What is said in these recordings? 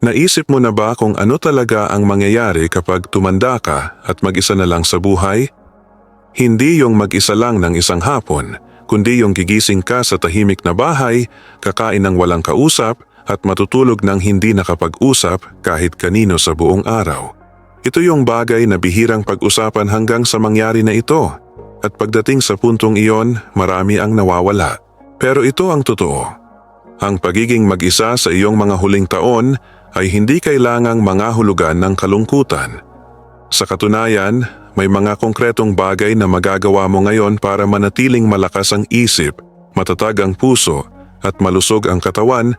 Naisip mo na ba kung ano talaga ang mangyayari kapag tumanda ka at mag-isa na lang sa buhay? Hindi yung mag-isa lang ng isang hapon, kundi yung gigising ka sa tahimik na bahay, kakain ng walang kausap at matutulog ng hindi nakapag-usap kahit kanino sa buong araw. Ito yung bagay na bihirang pag-usapan hanggang sa mangyari na ito. At pagdating sa puntong iyon, marami ang nawawala. Pero ito ang totoo. Ang pagiging mag-isa sa iyong mga huling taon ay hindi kailangang mga hulugan ng kalungkutan. Sa katunayan, may mga konkretong bagay na magagawa mo ngayon para manatiling malakas ang isip, matatag ang puso at malusog ang katawan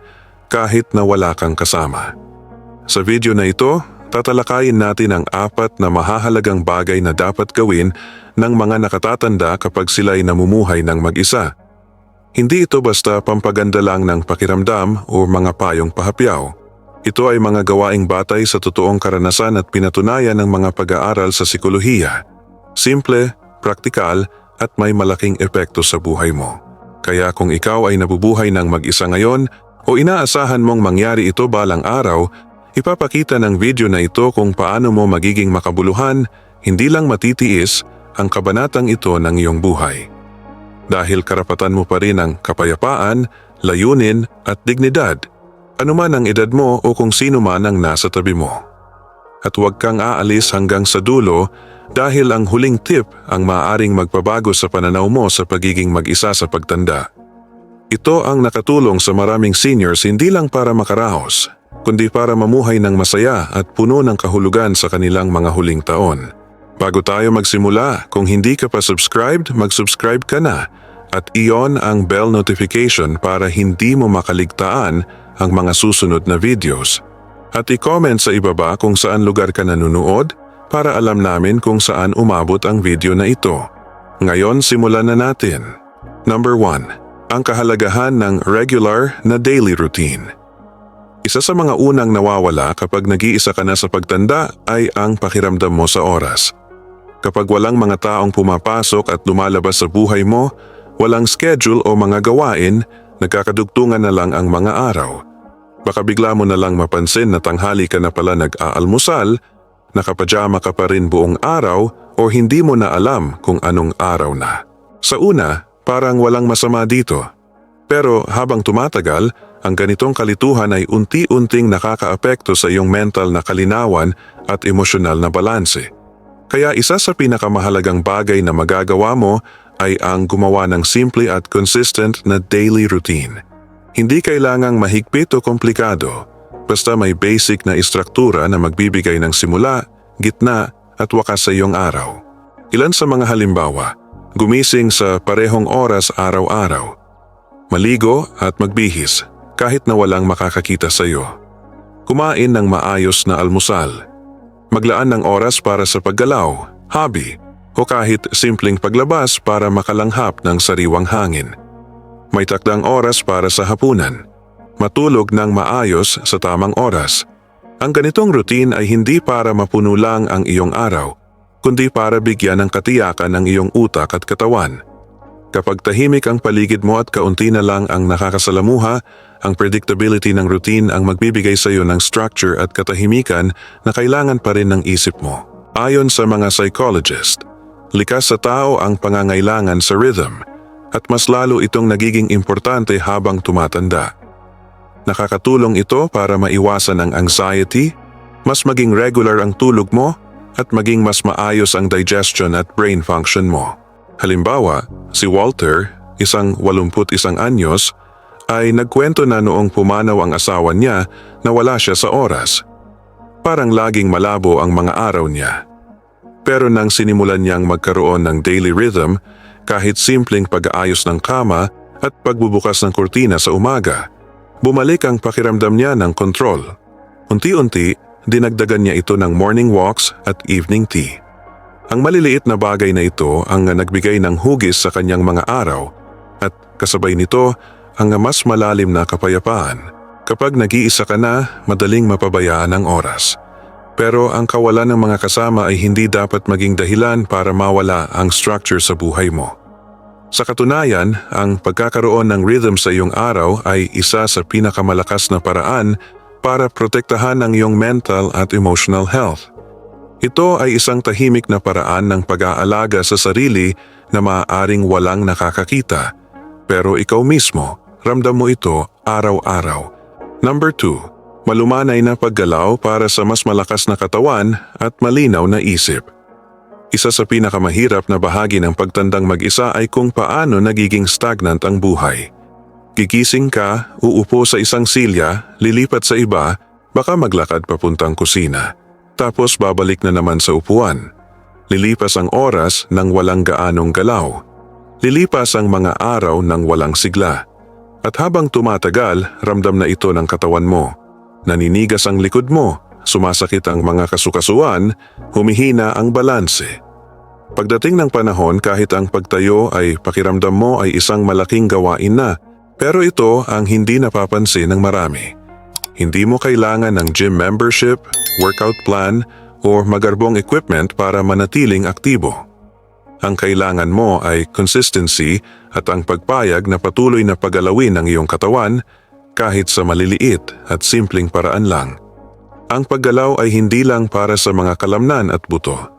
kahit na wala kang kasama. Sa video na ito, tatalakayin natin ang apat na mahahalagang bagay na dapat gawin ng mga nakatatanda kapag sila'y namumuhay ng mag-isa. Hindi ito basta pampaganda lang ng pakiramdam o mga payong pahapyaw. Ito ay mga gawaing batay sa totoong karanasan at pinatunayan ng mga pag-aaral sa sikolohiya. Simple, praktikal at may malaking epekto sa buhay mo. Kaya kung ikaw ay nabubuhay ng mag-isa ngayon o inaasahan mong mangyari ito balang araw, ipapakita ng video na ito kung paano mo magiging makabuluhan, hindi lang matitiis ang kabanatang ito ng iyong buhay. Dahil karapatan mo pa rin ang kapayapaan, layunin at dignidad – anuman ang edad mo o kung sino man ang nasa tabi mo. At huwag kang aalis hanggang sa dulo dahil ang huling tip ang maaaring magpabago sa pananaw mo sa pagiging mag-isa sa pagtanda. Ito ang nakatulong sa maraming seniors hindi lang para makarahos, kundi para mamuhay ng masaya at puno ng kahulugan sa kanilang mga huling taon. Bago tayo magsimula, kung hindi ka pa subscribed, mag-subscribe ka na at iyon ang bell notification para hindi mo makaligtaan ang mga susunod na videos. At i-comment sa ibaba kung saan lugar ka nanonood para alam namin kung saan umabot ang video na ito. Ngayon simulan na natin. Number 1. Ang kahalagahan ng regular na daily routine. Isa sa mga unang nawawala kapag nag-iisa ka na sa pagtanda ay ang pakiramdam mo sa oras. Kapag walang mga taong pumapasok at lumalabas sa buhay mo, walang schedule o mga gawain, nagkakadugtungan na lang ang mga araw. Baka bigla mo na lang mapansin na tanghali ka na pala nag-aalmusal, nakapajama ka pa rin buong araw o hindi mo na alam kung anong araw na. Sa una, parang walang masama dito. Pero habang tumatagal, ang ganitong kalituhan ay unti-unting nakakaapekto sa iyong mental na kalinawan at emosyonal na balanse. Kaya isa sa pinakamahalagang bagay na magagawa mo ay ang gumawa ng simple at consistent na daily routine. Hindi kailangang mahigpit o komplikado, basta may basic na istruktura na magbibigay ng simula, gitna at wakas sa iyong araw. Ilan sa mga halimbawa, gumising sa parehong oras araw-araw, maligo at magbihis kahit na walang makakakita sa iyo. Kumain ng maayos na almusal, maglaan ng oras para sa paggalaw, hobby, o kahit simpleng paglabas para makalanghap ng sariwang hangin. May takdang oras para sa hapunan. Matulog ng maayos sa tamang oras. Ang ganitong routine ay hindi para mapuno lang ang iyong araw, kundi para bigyan ng katiyakan ng iyong utak at katawan. Kapag tahimik ang paligid mo at kaunti na lang ang nakakasalamuha, ang predictability ng routine ang magbibigay sa iyo ng structure at katahimikan na kailangan pa rin ng isip mo. Ayon sa mga psychologist, likas sa tao ang pangangailangan sa rhythm – at mas lalo itong nagiging importante habang tumatanda. Nakakatulong ito para maiwasan ang anxiety, mas maging regular ang tulog mo, at maging mas maayos ang digestion at brain function mo. Halimbawa, si Walter, isang 81 anyos, ay nagkwento na noong pumanaw ang asawa niya na wala siya sa oras. Parang laging malabo ang mga araw niya. Pero nang sinimulan niyang magkaroon ng daily rhythm, kahit simpleng pag-aayos ng kama at pagbubukas ng kurtina sa umaga. Bumalik ang pakiramdam niya ng kontrol. Unti-unti, dinagdagan niya ito ng morning walks at evening tea. Ang maliliit na bagay na ito ang nagbigay ng hugis sa kanyang mga araw at kasabay nito ang mas malalim na kapayapaan. Kapag nag-iisa ka na, madaling mapabayaan ang oras. Pero ang kawalan ng mga kasama ay hindi dapat maging dahilan para mawala ang structure sa buhay mo. Sa katunayan, ang pagkakaroon ng rhythm sa iyong araw ay isa sa pinakamalakas na paraan para protektahan ang iyong mental at emotional health. Ito ay isang tahimik na paraan ng pag-aalaga sa sarili na maaaring walang nakakakita. Pero ikaw mismo, ramdam mo ito araw-araw. Number 2. Malumanay na paggalaw para sa mas malakas na katawan at malinaw na isip. Isa sa pinakamahirap na bahagi ng pagtandang mag-isa ay kung paano nagiging stagnant ang buhay. Gigising ka, uupo sa isang silya, lilipat sa iba, baka maglakad papuntang kusina. Tapos babalik na naman sa upuan. Lilipas ang oras nang walang gaanong galaw. Lilipas ang mga araw nang walang sigla. At habang tumatagal, ramdam na ito ng katawan mo. Naninigas ang likod mo, sumasakit ang mga kasukasuan, humihina ang balanse. Pagdating ng panahon kahit ang pagtayo ay pakiramdam mo ay isang malaking gawain na, pero ito ang hindi napapansin ng marami. Hindi mo kailangan ng gym membership, workout plan, o magarbong equipment para manatiling aktibo. Ang kailangan mo ay consistency at ang pagpayag na patuloy na pagalawin ng iyong katawan kahit sa maliliit at simpleng paraan lang. Ang paggalaw ay hindi lang para sa mga kalamnan at buto.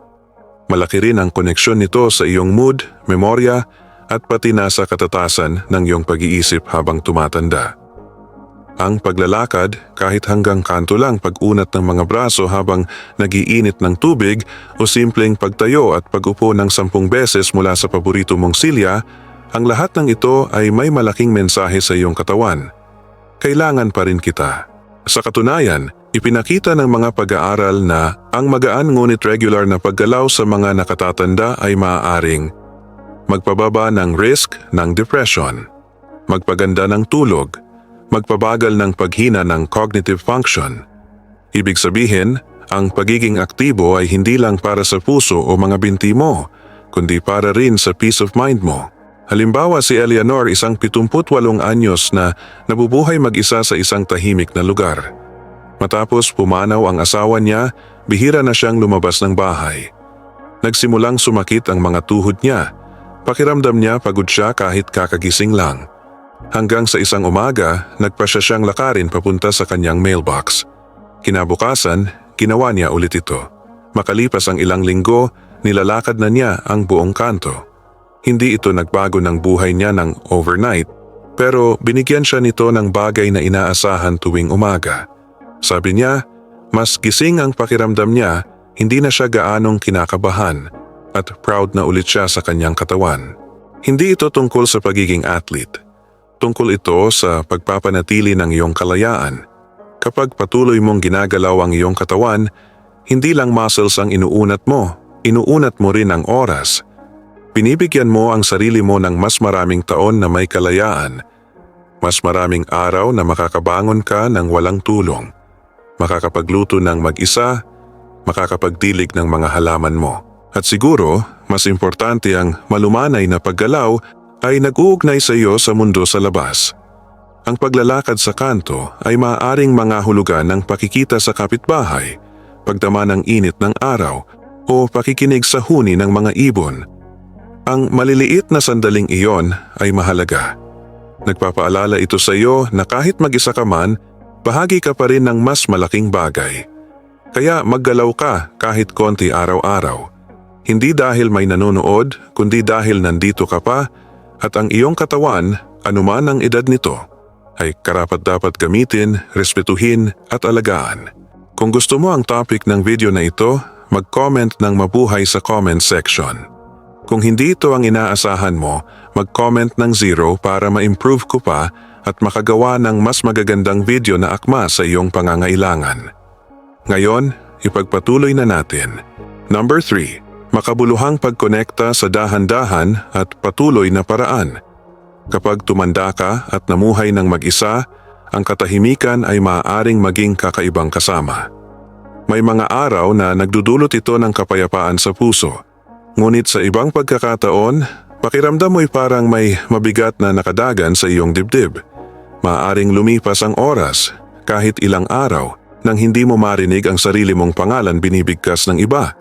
Malaki rin ang koneksyon nito sa iyong mood, memorya at pati na sa katatasan ng iyong pag-iisip habang tumatanda. Ang paglalakad kahit hanggang kanto lang pag-unat ng mga braso habang nagiinit ng tubig o simpleng pagtayo at pag-upo ng sampung beses mula sa paborito mong silya, ang lahat ng ito ay may malaking mensahe sa iyong katawan. Kailangan pa rin kita. Sa katunayan, ipinakita ng mga pag-aaral na ang magaan ngunit regular na paggalaw sa mga nakatatanda ay maaaring magpababa ng risk ng depression, magpaganda ng tulog, magpabagal ng paghina ng cognitive function. Ibig sabihin, ang pagiging aktibo ay hindi lang para sa puso o mga binti mo, kundi para rin sa peace of mind mo. Halimbawa si Eleanor isang 78 anyos na nabubuhay mag-isa sa isang tahimik na lugar. Matapos pumanaw ang asawa niya, bihira na siyang lumabas ng bahay. Nagsimulang sumakit ang mga tuhod niya. Pakiramdam niya pagod siya kahit kakagising lang. Hanggang sa isang umaga, nagpasya siyang lakarin papunta sa kanyang mailbox. Kinabukasan, ginawa niya ulit ito. Makalipas ang ilang linggo, nilalakad na niya ang buong kanto. Hindi ito nagbago ng buhay niya ng overnight, pero binigyan siya nito ng bagay na inaasahan tuwing umaga. Sabi niya, mas gising ang pakiramdam niya, hindi na siya gaanong kinakabahan at proud na ulit siya sa kanyang katawan. Hindi ito tungkol sa pagiging athlete. Tungkol ito sa pagpapanatili ng iyong kalayaan. Kapag patuloy mong ginagalaw ang iyong katawan, hindi lang muscles ang inuunat mo, inuunat mo rin ang oras. Pinibigyan mo ang sarili mo ng mas maraming taon na may kalayaan. Mas maraming araw na makakabangon ka ng walang tulong. Makakapagluto ng mag-isa, makakapagdilig ng mga halaman mo. At siguro, mas importante ang malumanay na paggalaw ay nag-uugnay sa iyo sa mundo sa labas. Ang paglalakad sa kanto ay maaaring mga hulugan ng pakikita sa kapitbahay, pagdama ng init ng araw o pakikinig sa huni ng mga ibon. Ang maliliit na sandaling iyon ay mahalaga. Nagpapaalala ito sa iyo na kahit mag-isa ka man, bahagi ka pa rin ng mas malaking bagay. Kaya maggalaw ka kahit konti araw-araw. Hindi dahil may nanonood, kundi dahil nandito ka pa at ang iyong katawan, anuman ang edad nito, ay karapat dapat gamitin, respetuhin at alagaan. Kung gusto mo ang topic ng video na ito, mag-comment ng mabuhay sa comment section. Kung hindi ito ang inaasahan mo, mag-comment ng zero para ma-improve ko pa at makagawa ng mas magagandang video na akma sa iyong pangangailangan. Ngayon, ipagpatuloy na natin. Number 3. Makabuluhang pagkonekta sa dahan-dahan at patuloy na paraan. Kapag tumanda ka at namuhay ng mag-isa, ang katahimikan ay maaaring maging kakaibang kasama. May mga araw na nagdudulot ito ng kapayapaan sa puso. Ngunit sa ibang pagkakataon, pakiramdam mo'y parang may mabigat na nakadagan sa iyong dibdib. Maaring lumipas ang oras, kahit ilang araw, nang hindi mo marinig ang sarili mong pangalan binibigkas ng iba.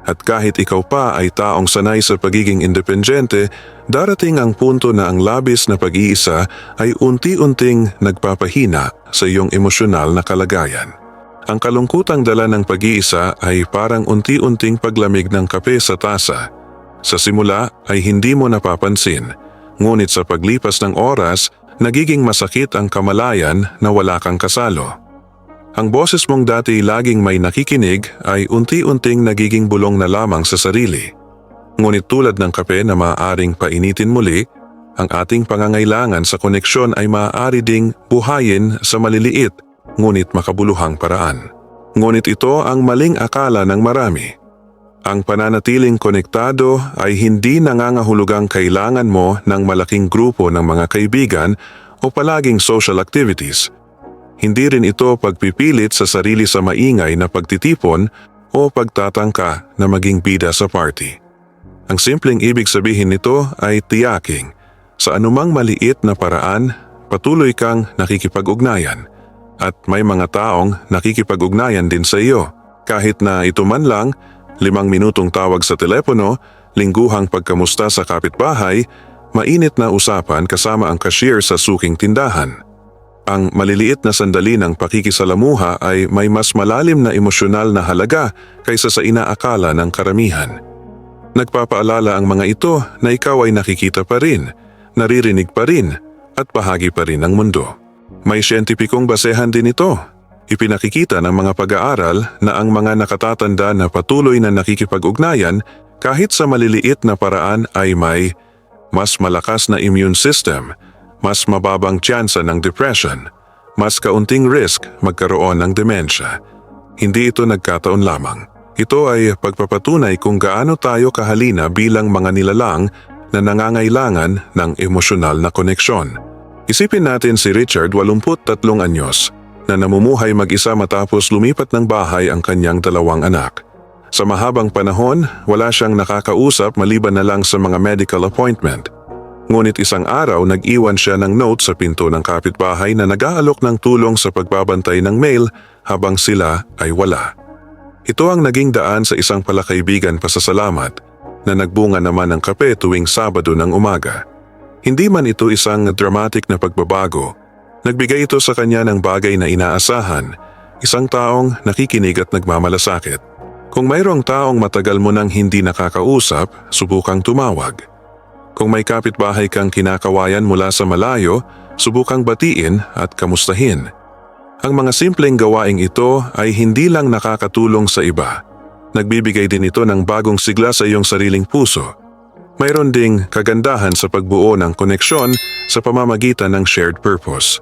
At kahit ikaw pa ay taong sanay sa pagiging independyente, darating ang punto na ang labis na pag-iisa ay unti-unting nagpapahina sa iyong emosyonal na kalagayan. Ang kalungkutang dala ng pag-iisa ay parang unti-unting paglamig ng kape sa tasa. Sa simula ay hindi mo napapansin, ngunit sa paglipas ng oras, nagiging masakit ang kamalayan na wala kang kasalo. Ang boses mong dati laging may nakikinig ay unti-unting nagiging bulong na lamang sa sarili. Ngunit tulad ng kape na maaaring painitin muli, ang ating pangangailangan sa koneksyon ay maaari ding buhayin sa maliliit ngunit makabuluhang paraan. Ngunit ito ang maling akala ng marami. Ang pananatiling konektado ay hindi nangangahulugang kailangan mo ng malaking grupo ng mga kaibigan o palaging social activities – hindi rin ito pagpipilit sa sarili sa maingay na pagtitipon o pagtatangka na maging bida sa party. Ang simpleng ibig sabihin nito ay tiyaking. Sa anumang maliit na paraan, patuloy kang nakikipag-ugnayan at may mga taong nakikipag-ugnayan din sa iyo. Kahit na ito man lang, limang minutong tawag sa telepono, lingguhang pagkamusta sa kapitbahay, mainit na usapan kasama ang cashier sa suking tindahan. Ang maliliit na sandali ng pakikisalamuha ay may mas malalim na emosyonal na halaga kaysa sa inaakala ng karamihan. Nagpapaalala ang mga ito na ikaw ay nakikita pa rin, naririnig pa rin, at bahagi pa rin ng mundo. May siyentipikong basehan din ito. Ipinakikita ng mga pag-aaral na ang mga nakatatanda na patuloy na nakikipag-ugnayan kahit sa maliliit na paraan ay may mas malakas na immune system, mas mababang tsansa ng depression, mas kaunting risk magkaroon ng demensya. Hindi ito nagkataon lamang. Ito ay pagpapatunay kung gaano tayo kahalina bilang mga nilalang na nangangailangan ng emosyonal na koneksyon. Isipin natin si Richard 83 anyos na namumuhay mag-isa matapos lumipat ng bahay ang kanyang dalawang anak. Sa mahabang panahon, wala siyang nakakausap maliban na lang sa mga medical appointment – Ngunit isang araw nag-iwan siya ng note sa pinto ng kapitbahay na nag-aalok ng tulong sa pagbabantay ng mail habang sila ay wala. Ito ang naging daan sa isang palakaibigan pasasalamat na nagbunga naman ng kape tuwing Sabado ng umaga. Hindi man ito isang dramatic na pagbabago, nagbigay ito sa kanya ng bagay na inaasahan, isang taong nakikinig at nagmamalasakit. Kung mayroong taong matagal mo nang hindi nakakausap, subukang tumawag. Kung may kapitbahay kang kinakawayan mula sa malayo, subukang batiin at kamustahin. Ang mga simpleng gawaing ito ay hindi lang nakakatulong sa iba. Nagbibigay din ito ng bagong sigla sa iyong sariling puso. Mayroon ding kagandahan sa pagbuo ng koneksyon sa pamamagitan ng shared purpose.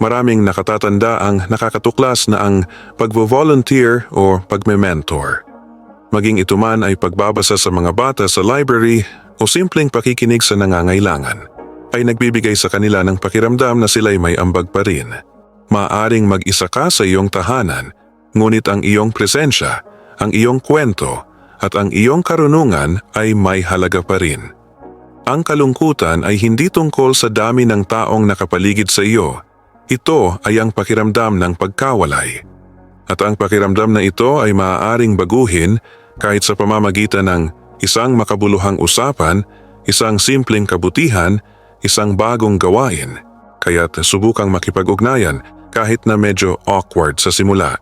Maraming nakatatanda ang nakakatuklas na ang pagvo-volunteer o pagme-mentor. Maging ito man ay pagbabasa sa mga bata sa library o simpleng pakikinig sa nangangailangan ay nagbibigay sa kanila ng pakiramdam na sila'y may ambag pa rin. Maaring mag-isa ka sa iyong tahanan, ngunit ang iyong presensya, ang iyong kwento, at ang iyong karunungan ay may halaga pa rin. Ang kalungkutan ay hindi tungkol sa dami ng taong nakapaligid sa iyo. Ito ay ang pakiramdam ng pagkawalay. At ang pakiramdam na ito ay maaaring baguhin kahit sa pamamagitan ng isang makabuluhang usapan, isang simpleng kabutihan, isang bagong gawain. Kaya't subukang makipag-ugnayan kahit na medyo awkward sa simula.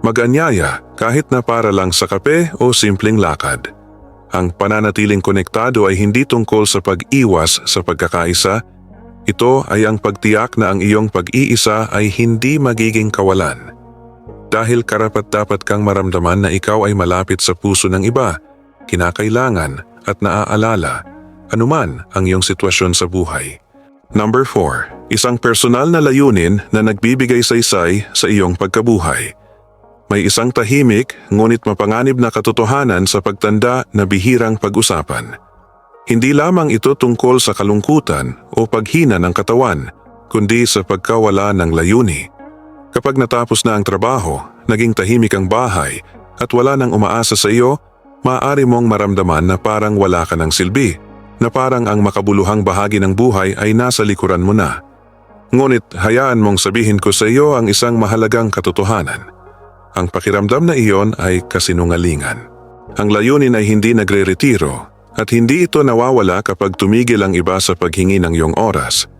Mag-anyaya kahit na para lang sa kape o simpleng lakad. Ang pananatiling konektado ay hindi tungkol sa pag-iwas sa pagkakaisa, ito ay ang pagtiyak na ang iyong pag-iisa ay hindi magiging kawalan. Dahil karapat dapat kang maramdaman na ikaw ay malapit sa puso ng iba – kinakailangan at naaalala anuman ang iyong sitwasyon sa buhay. Number 4. Isang personal na layunin na nagbibigay saysay sa iyong pagkabuhay. May isang tahimik ngunit mapanganib na katotohanan sa pagtanda na bihirang pag-usapan. Hindi lamang ito tungkol sa kalungkutan o paghina ng katawan, kundi sa pagkawala ng layuni. Kapag natapos na ang trabaho, naging tahimik ang bahay at wala nang umaasa sa iyo, maaari mong maramdaman na parang wala ka ng silbi, na parang ang makabuluhang bahagi ng buhay ay nasa likuran mo na. Ngunit hayaan mong sabihin ko sa iyo ang isang mahalagang katotohanan. Ang pakiramdam na iyon ay kasinungalingan. Ang layunin ay hindi nagre-retiro at hindi ito nawawala kapag tumigil ang iba sa paghingi ng iyong oras.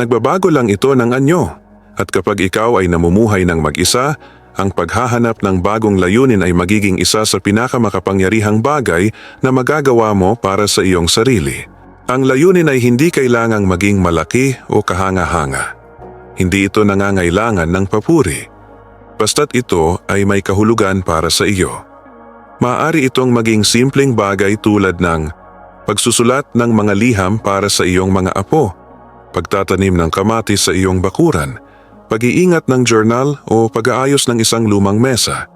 Nagbabago lang ito ng anyo at kapag ikaw ay namumuhay ng mag-isa, ang paghahanap ng bagong layunin ay magiging isa sa pinakamakapangyarihang bagay na magagawa mo para sa iyong sarili. Ang layunin ay hindi kailangang maging malaki o kahanga-hanga. Hindi ito nangangailangan ng papuri. Basta't ito ay may kahulugan para sa iyo. Maaari itong maging simpleng bagay tulad ng pagsusulat ng mga liham para sa iyong mga apo, pagtatanim ng kamatis sa iyong bakuran, pag-iingat ng journal o pag-aayos ng isang lumang mesa,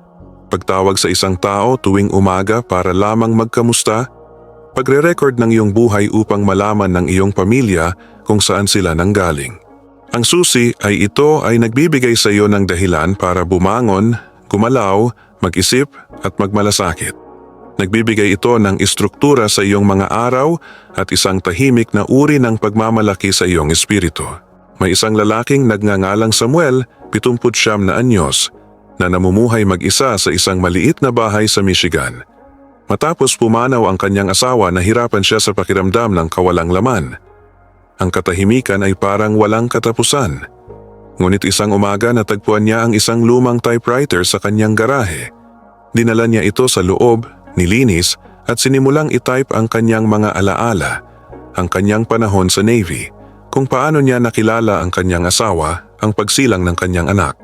pagtawag sa isang tao tuwing umaga para lamang magkamusta, pagre-record ng iyong buhay upang malaman ng iyong pamilya kung saan sila nanggaling. Ang susi ay ito ay nagbibigay sa iyo ng dahilan para bumangon, gumalaw, mag-isip at magmalasakit. Nagbibigay ito ng istruktura sa iyong mga araw at isang tahimik na uri ng pagmamalaki sa iyong espiritu. May isang lalaking nagngangalang Samuel, 79 na anyos, na namumuhay mag-isa sa isang maliit na bahay sa Michigan. Matapos pumanaw ang kanyang asawa, nahirapan siya sa pakiramdam ng kawalang laman. Ang katahimikan ay parang walang katapusan. Ngunit isang umaga natagpuan niya ang isang lumang typewriter sa kanyang garahe. Dinala niya ito sa loob, nilinis at sinimulang itype ang kanyang mga alaala, ang kanyang panahon sa Navy, kung paano niya nakilala ang kanyang asawa, ang pagsilang ng kanyang anak.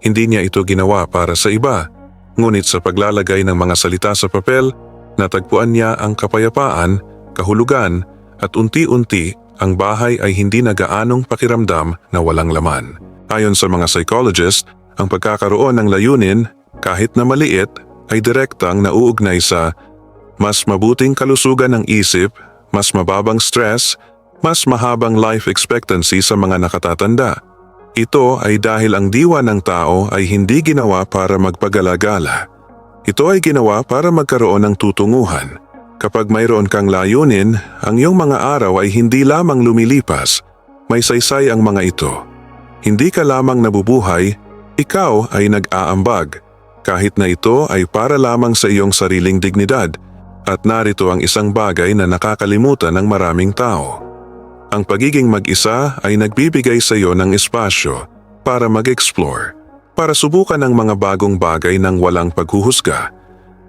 Hindi niya ito ginawa para sa iba, ngunit sa paglalagay ng mga salita sa papel, natagpuan niya ang kapayapaan, kahulugan at unti-unti ang bahay ay hindi na gaanong pakiramdam na walang laman. Ayon sa mga psychologist, ang pagkakaroon ng layunin, kahit na maliit, ay direktang nauugnay sa mas mabuting kalusugan ng isip, mas mababang stress, mas mahabang life expectancy sa mga nakatatanda. Ito ay dahil ang diwa ng tao ay hindi ginawa para magpagalagala. Ito ay ginawa para magkaroon ng tutunguhan. Kapag mayroon kang layunin, ang iyong mga araw ay hindi lamang lumilipas, may saysay ang mga ito. Hindi ka lamang nabubuhay, ikaw ay nag-aambag, kahit na ito ay para lamang sa iyong sariling dignidad at narito ang isang bagay na nakakalimutan ng maraming tao. Ang pagiging mag-isa ay nagbibigay sa iyo ng espasyo para mag-explore, para subukan ang mga bagong bagay ng walang paghuhusga,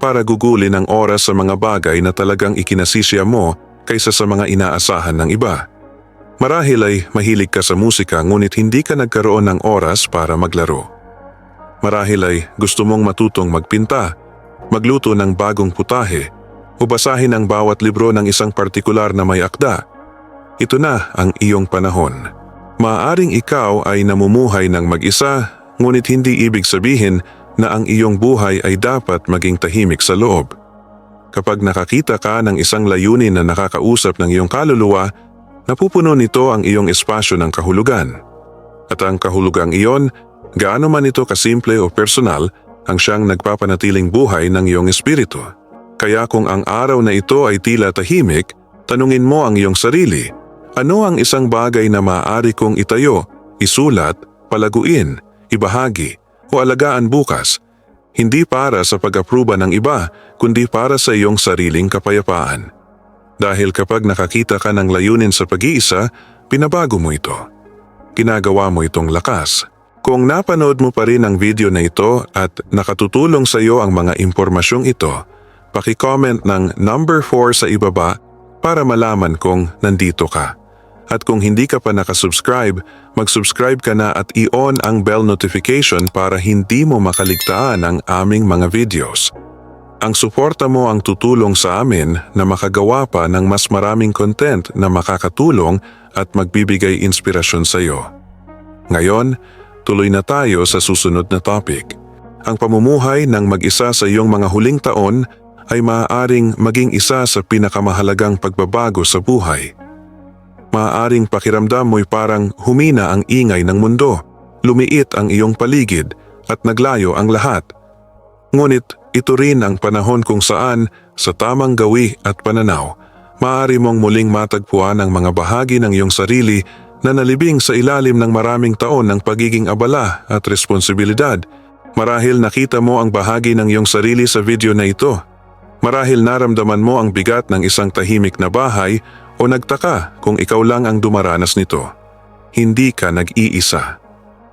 para gugulin ang oras sa mga bagay na talagang ikinasisya mo kaysa sa mga inaasahan ng iba. Marahil ay mahilig ka sa musika ngunit hindi ka nagkaroon ng oras para maglaro. Marahil ay gusto mong matutong magpinta, magluto ng bagong putahe, o basahin ang bawat libro ng isang partikular na may akda. Ito na ang iyong panahon. Maaring ikaw ay namumuhay ng mag-isa, ngunit hindi ibig sabihin na ang iyong buhay ay dapat maging tahimik sa loob. Kapag nakakita ka ng isang layunin na nakakausap ng iyong kaluluwa, napupuno nito ang iyong espasyo ng kahulugan. At ang kahulugang iyon, gaano man ito kasimple o personal, ang siyang nagpapanatiling buhay ng iyong espiritu. Kaya kung ang araw na ito ay tila tahimik, tanungin mo ang iyong sarili, ano ang isang bagay na maaari kong itayo, isulat, palaguin, ibahagi, o alagaan bukas, hindi para sa pag-aproba ng iba, kundi para sa iyong sariling kapayapaan. Dahil kapag nakakita ka ng layunin sa pag-iisa, pinabago mo ito. Ginagawa mo itong lakas. Kung napanood mo pa rin ang video na ito at nakatutulong sa iyo ang mga impormasyong ito, paki-comment ng number 4 sa ibaba para malaman kung nandito ka. At kung hindi ka pa nakasubscribe, mag-subscribe ka na at i-on ang bell notification para hindi mo makaligtaan ang aming mga videos. Ang suporta mo ang tutulong sa amin na makagawa pa ng mas maraming content na makakatulong at magbibigay inspirasyon sa iyo. Ngayon, tuloy na tayo sa susunod na topic. Ang pamumuhay ng mag-isa sa iyong mga huling taon ay maaaring maging isa sa pinakamahalagang pagbabago sa buhay. Maaaring pakiramdam mo'y parang humina ang ingay ng mundo, lumiit ang iyong paligid at naglayo ang lahat. Ngunit ito rin ang panahon kung saan, sa tamang gawi at pananaw, maaari mong muling matagpuan ang mga bahagi ng iyong sarili na nalibing sa ilalim ng maraming taon ng pagiging abala at responsibilidad. Marahil nakita mo ang bahagi ng iyong sarili sa video na ito. Marahil naramdaman mo ang bigat ng isang tahimik na bahay o nagtaka kung ikaw lang ang dumaranas nito. Hindi ka nag-iisa.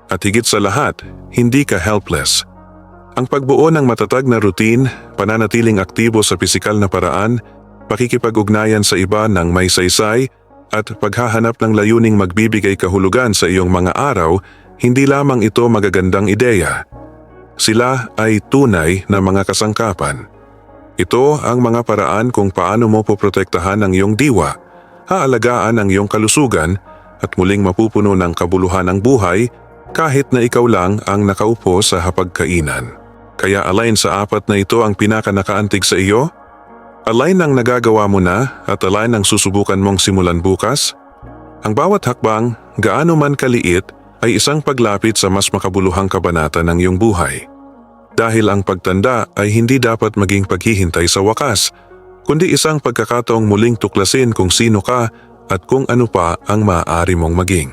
At higit sa lahat, hindi ka helpless. Ang pagbuo ng matatag na routine, pananatiling aktibo sa pisikal na paraan, pakikipag-ugnayan sa iba ng may saysay, at paghahanap ng layuning magbibigay kahulugan sa iyong mga araw, hindi lamang ito magagandang ideya. Sila ay tunay na mga kasangkapan. Ito ang mga paraan kung paano mo poprotektahan ang iyong diwa, haalagaan ang iyong kalusugan, at muling mapupuno ng kabuluhan ng buhay kahit na ikaw lang ang nakaupo sa hapagkainan. Kaya align sa apat na ito ang pinakanakaantig sa iyo? Align ang nagagawa mo na at align ang susubukan mong simulan bukas? Ang bawat hakbang, gaano man kaliit, ay isang paglapit sa mas makabuluhang kabanata ng iyong buhay. Dahil ang pagtanda ay hindi dapat maging paghihintay sa wakas, kundi isang pagkakataong muling tuklasin kung sino ka at kung ano pa ang maaari mong maging.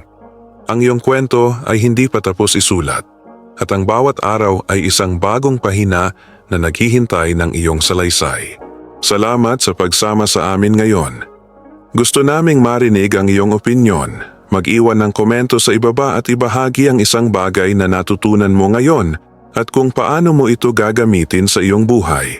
Ang iyong kwento ay hindi pa tapos isulat at ang bawat araw ay isang bagong pahina na naghihintay ng iyong salaysay. Salamat sa pagsama sa amin ngayon. Gusto naming marinig ang iyong opinyon. Mag-iwan ng komento sa ibaba at ibahagi ang isang bagay na natutunan mo ngayon at kung paano mo ito gagamitin sa iyong buhay.